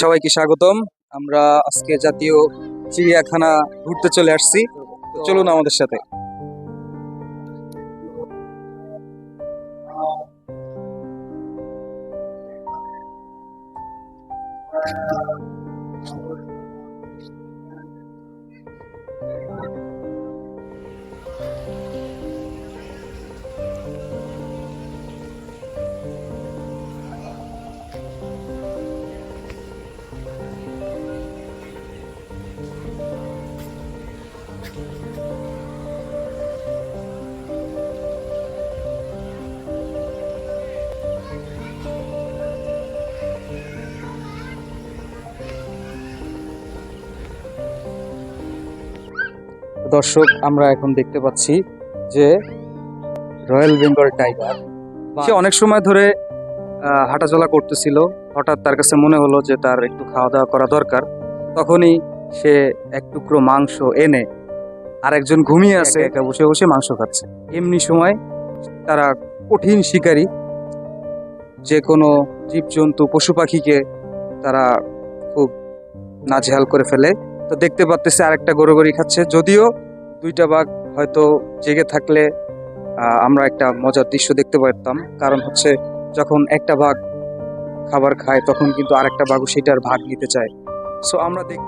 সবাইকে স্বাগতম। আমরা আজকে জাতীয় চিড়িয়াখানা ঘুরতে চলে আসছি। চলুন আমাদের সাথে। দর্শক আমরা এখন দেখতে পাচ্ছি যে রয়্যাল বেঙ্গল টাইগার সে অনেক সময় ধরে হাঁটাচলা করতেছিল। হঠাৎ তার কাছে মনে হলো যে তার একটু খাওয়া দাওয়া করা দরকার। তখনই সে এক টুকরো মাংস এনে আরেকজন ঘুমিয়ে আছে একা বসে বসে মাংস খাচ্ছে। এমনি সময় তারা কঠিন শিকারী। যে কোনো জীবজন্তু পশু পাখিকে তারা খুব নাজেহাল করে ফেলে। তো দেখতে পাচ্তেছে আরেকটা গরুগরি খাচ্ছে। যদিও দুইটা বাঘ হয়তো জেগে থাকলে আমরা একটা মজার দৃশ্য দেখতে পারতাম। কারণ হচ্ছে যখন একটা বাঘ খাবার খায়, তখন কিন্তু আরেকটা বাঘও সেটার ভাগ নিতে চায়। সো আমরা দেখ